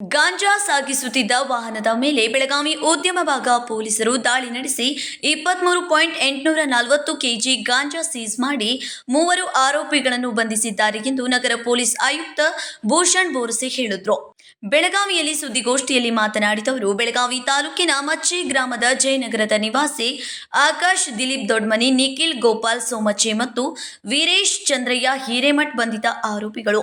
ಗಾಂಜಾ ಸಾಗಿಸುತ್ತಿದ್ದ ವಾಹನದ ಮೇಲೆ ಬೆಳಗಾವಿ ಉದ್ಯಮ ಭಾಗ ಪೊಲೀಸರು ದಾಳಿ ನಡೆಸಿ ಇಪ್ಪತ್ಮೂರು ಪಾಯಿಂಟ್ ಎಂಟುನೂರ ನಲವತ್ತು ಕೆಜಿ ಗಾಂಜಾ ಸೀಸ್ ಮಾಡಿ ಮೂವರು ಆರೋಪಿಗಳನ್ನು ಬಂಧಿಸಿದ್ದಾರೆ ಎಂದು ನಗರ ಪೊಲೀಸ್ ಆಯುಕ್ತ ಭೂಷಣ್ ಬೋರ್ಸೆ ಹೇಳಿದ್ರು. ಬೆಳಗಾವಿಯಲ್ಲಿ ಸುದ್ದಿಗೋಷ್ಠಿಯಲ್ಲಿ ಮಾತನಾಡಿದವರು ಬೆಳಗಾವಿ ತಾಲೂಕಿನ ಮಚ್ಚಿ ಗ್ರಾಮದ ಜಯನಗರದ ನಿವಾಸಿ ಆಕಾಶ್ ದಿಲೀಪ್ ದೊಡ್ಮನಿ, ನಿಖಿಲ್ ಗೋಪಾಲ್ ಸೋಮಚ್ಚೆ ಮತ್ತು ವೀರೇಶ್ ಚಂದ್ರಯ್ಯ ಹಿರೇಮಠ್ ಬಂಧಿತ ಆರೋಪಿಗಳು.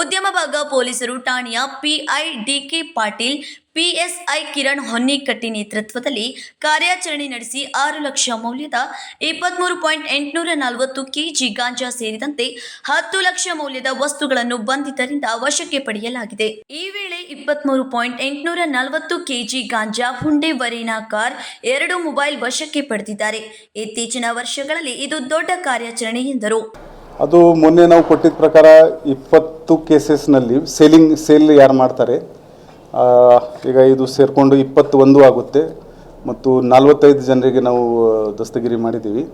ಉದ್ಯಮ ಭಾಗ ಪೊಲೀಸರು ಠಾಣೆಯ PI DK Patil, PSI Kiran Honnikatti ನೇತೃತ್ವದಲ್ಲಿ ಕಾರ್ಯಾಚರಣೆ ನಡೆಸಿ ಆರು ಲಕ್ಷ ಮೌಲ್ಯದ ಇಪ್ಪತ್ಮೂರು ಪಾಯಿಂಟ್ ಎಂಟುನೂರ ನಲವತ್ತು ಕೆಜಿ ಗಾಂಜಾ ಸೇರಿದಂತೆ ಹತ್ತು ಲಕ್ಷ ಮೌಲ್ಯದ ವಸ್ತುಗಳನ್ನು ಬಂಧಿತರಿಂದ ವಶಕ್ಕೆ ಪಡೆಯಲಾಗಿದೆ. ಈ ವೇಳೆ ಇಪ್ಪತ್ಮೂರು ಪಾಯಿಂಟ್ ಎಂಟುನೂರ ನಲವತ್ತು ಕೆಜಿ ಗಾಂಜಾ ಹುಂಡೆ ವರೀನಾ ಕಾರ್ ಎರಡು ಮೊಬೈಲ್ ವಶಕ್ಕೆ ಪಡೆದಿದ್ದಾರೆ. ಇತ್ತೀಚಿನ ವರ್ಷಗಳಲ್ಲಿ ಇದು ದೊಡ್ಡ ಕಾರ್ಯಾಚರಣೆ ಎಂದರು. ಅದು ಮೊನ್ನೆ ನಾವು ಕೊಟ್ಟಿದ್ದ ಪ್ರಕಾರ ಇಪ್ಪತ್ತು ಕೇಸಸ್ನಲ್ಲಿ ಸೇಲಿಂಗ್ ಸೇಲ್ ಯಾರು ಮಾಡ್ತಾರೆ? ಈಗ ಇದು ಸೇರಿಕೊಂಡು ಇಪ್ಪತ್ತೊಂದು ಆಗುತ್ತೆ. ಮತ್ತು ನಲವತ್ತೈದು ಜನರಿಗೆ ನಾವು ದಸ್ತಗಿರಿ ಮಾಡಿದ್ದೀವಿ.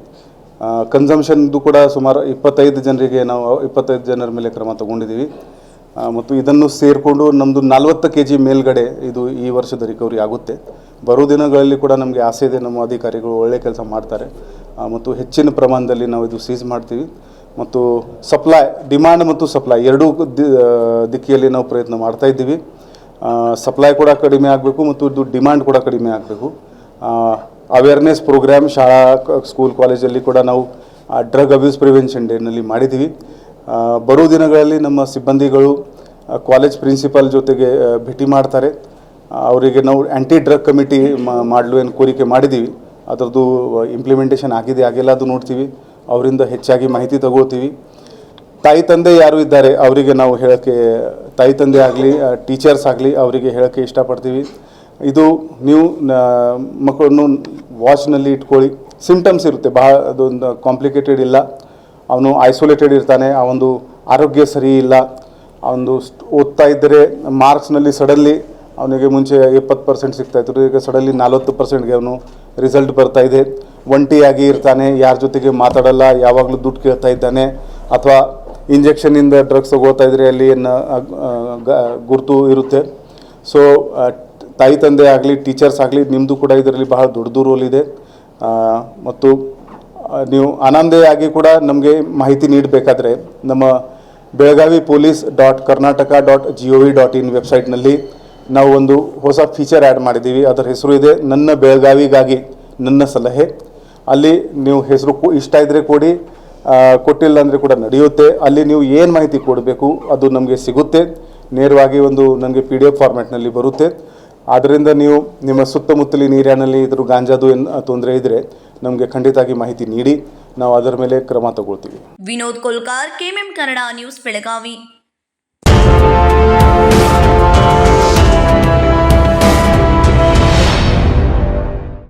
ಕನ್ಸಂಪ್ಷನ್ದು ಕೂಡ ಸುಮಾರು ಇಪ್ಪತ್ತೈದು ಜನರಿಗೆ ನಾವು, ಇಪ್ಪತ್ತೈದು ಜನರ ಮೇಲೆ ಕ್ರಮ ತಗೊಂಡಿದ್ದೀವಿ. ಮತ್ತು ಇದನ್ನು ಸೇರಿಕೊಂಡು ನಮ್ಮದು ನಲ್ವತ್ತು ಕೆ ಜಿ ಮೇಲ್ಗಡೆ ಇದು ಈ ವರ್ಷದ ರಿಕವರಿ ಆಗುತ್ತೆ. ಬರೋ ದಿನಗಳಲ್ಲಿ ಕೂಡ ನಮಗೆ ಆಸೆ ಇದೆ, ನಮ್ಮ ಅಧಿಕಾರಿಗಳು ಒಳ್ಳೆ ಕೆಲಸ ಮಾಡ್ತಾರೆ. ಮತ್ತು ಹೆಚ್ಚಿನ ಪ್ರಮಾಣದಲ್ಲಿ ನಾವು ಇದು ಸೀಸ್ ಮಾಡ್ತೀವಿ. ಮತ್ತು ಸಪ್ಲೈ ಡಿಮ್ಯಾಂಡ್ ಮತ್ತು ಸಪ್ಲೈ ಎರಡೂ ದಿಕ್ಕಿಯಲ್ಲಿ ನಾವು ಪ್ರಯತ್ನ ಮಾಡ್ತಾ ಇದ್ದೀವಿ. ಸಪ್ಲೈ ಕೂಡ ಕಡಿಮೆ ಆಗಬೇಕು ಮತ್ತು ಇದು ಡಿಮ್ಯಾಂಡ್ ಕೂಡ ಕಡಿಮೆ ಆಗಬೇಕು. ಅವೇರ್ನೆಸ್ ಪ್ರೋಗ್ರಾಮ್ ಶಾಲಾ ಸ್ಕೂಲ್ ಕಾಲೇಜಲ್ಲಿ ಕೂಡ ನಾವು ಡ್ರಗ್ ಅಬ್ಯೂಸ್ ಪ್ರಿವೆನ್ಷನ್ ಡೇನಲ್ಲಿ ಮಾಡಿದ್ದೀವಿ. ಬರೋ ದಿನಗಳಲ್ಲಿ ನಮ್ಮ ಸಿಬ್ಬಂದಿಗಳು ಕಾಲೇಜ್ ಪ್ರಿನ್ಸಿಪಾಲ್ ಜೊತೆಗೆ ಭೇಟಿ ಮಾಡ್ತಾರೆ. ಅವರಿಗೆ ನಾವು ಆ್ಯಂಟಿ ಡ್ರಗ್ ಕಮಿಟಿ ಮಾಡಲು ಏನು ಕೋರಿಕೆ ಮಾಡಿದ್ದೀವಿ ಅದರದ್ದು ಇಂಪ್ಲಿಮೆಂಟೇಷನ್ ಆಗಿದೆ ಆಗಿಲ್ಲ ಅದು ನೋಡ್ತೀವಿ. ಅವರಿಂದ ಹೆಚ್ಚಾಗಿ ಮಾಹಿತಿ ತಗೋತೀವಿ ತಾಯಿ ತಂದೆ ಯಾರು ಇದ್ದಾರೆ, ಅವರಿಗೆ ನಾವು ಹೇಳೋಕ್ಕೆ, ತಾಯಿ ತಂದೆ ಆಗಲಿ ಟೀಚರ್ಸ್ ಆಗಲಿ ಅವರಿಗೆ ಹೇಳೋಕ್ಕೆ ಇಷ್ಟಪಡ್ತೀವಿ. ಇದು ನೀವು ಮಕ್ಕಳನ್ನು ವಾಚ್ನಲ್ಲಿ ಇಟ್ಕೊಳ್ಳಿ. ಸಿಂಪ್ಟಮ್ಸ್ ಇರುತ್ತೆ, ಬಹಳ ಅದೊಂದು ಕಾಂಪ್ಲಿಕೇಟೆಡ್ ಇಲ್ಲ. ಅವನು ಐಸೋಲೇಟೆಡ್ ಇರ್ತಾನೆ ಒಂದು ಆರೋಗ್ಯ ಸರಿ ಇಲ್ಲ. ಅವನು ಓದ್ತಾ ಇದ್ದರೆ ಮಾರ್ಕ್ಸ್ನಲ್ಲಿ ಸಡನ್ಲಿ ಅವನಿಗೆ ಮುಂಚೆ ಎಪ್ಪತ್ತು ಪರ್ಸೆಂಟ್ ಸಿಗ್ತಾ ಇತ್ತು. ಈಗ ಸಡನ್ಲಿ ನಲ್ವತ್ತು ಪರ್ಸೆಂಟ್ಗೆ ಅವನು ರಿಸಲ್ಟ್ ಬರ್ತಾ ಇದೆ. ಒಂಟಿಯಾಗಿ ಇರ್ತಾನೆ, ಯಾರ ಜೊತೆಗೆ ಮಾತಾಡಲ್ಲ, ಯಾವಾಗಲೂ ದುಡ್ಡು ಕೇಳ್ತಾ ಇದ್ದಾನೆ. ಅಥವಾ ಇಂಜೆಕ್ಷನಿಂದ ಡ್ರಗ್ಸ್ ತಗೋತಾ ಇದ್ರೆ ಅಲ್ಲಿ ಏನು ಗುರುತು ಇರುತ್ತೆ. ಸೊ ತಾಯಿ ತಂದೆ ಆಗಲಿ ಟೀಚರ್ಸ್ ಆಗಲಿ ನಿಮ್ಮದು ಕೂಡ ಇದರಲ್ಲಿ ಬಹಳ ದೊಡ್ಡದು ರೋಲ್ ಇದೆ. ಮತ್ತು ನೀವು ಆನಂದೆಯಾಗಿ ಕೂಡ ನಮಗೆ ಮಾಹಿತಿ ನೀಡಬೇಕಾದ್ರೆ ನಮ್ಮ Belagavi police dot Karnataka dot G O V dot in ವೆಬ್ಸೈಟ್ನಲ್ಲಿ ನಾವು ಒಂದು ಹೊಸ ಫೀಚರ್ ಆ್ಯಡ್ ಮಾಡಿದ್ದೀವಿ. ಅದರ ಹೆಸರು ಇದೆ, ನನ್ನ ಬೆಳಗಾವಿಗಾಗಿ ನನ್ನ ಸಲಹೆ. ಅಲ್ಲಿ ನೀವು ಹೆಸರು ಇಷ್ಟ ಇದ್ದರೆ ಕೊಡಿ ಕೊಟ್ಟಿಲ್ಲ ಅಂದರೆ ಕೂಡ ನಡೆಯುತ್ತೆ. ಅಲ್ಲಿ ನೀವು ಏನು ಮಾಹಿತಿ ಕೊಡಬೇಕು, ಅದು ನಮಗೆ ಸಿಗುತ್ತೆ. ನೇರವಾಗಿ ಒಂದು ನನಗೆ ಪಿ ಡಿ ಎಫ್ ಫಾರ್ಮ್ಯಾಟ್ನಲ್ಲಿ ಬರುತ್ತೆ. ಆದ್ದರಿಂದ ನೀವು ನಿಮ್ಮ ಸುತ್ತಮುತ್ತಲಿನ ಏರಿಯಾನಲ್ಲಿ ಇದ್ರ ಗಾಂಜಾದು ಏನು ತೊಂದರೆ ಇದ್ದರೆ ನಮಗೆ ಖಂಡಿತವಾಗಿ ಮಾಹಿತಿ ನೀಡಿ. ನಾವು ಅದರ ಮೇಲೆ ಕ್ರಮ ತಗೊಳ್ತೀವಿ. Vinod Kolkar, KMM Kannada news Belagavi.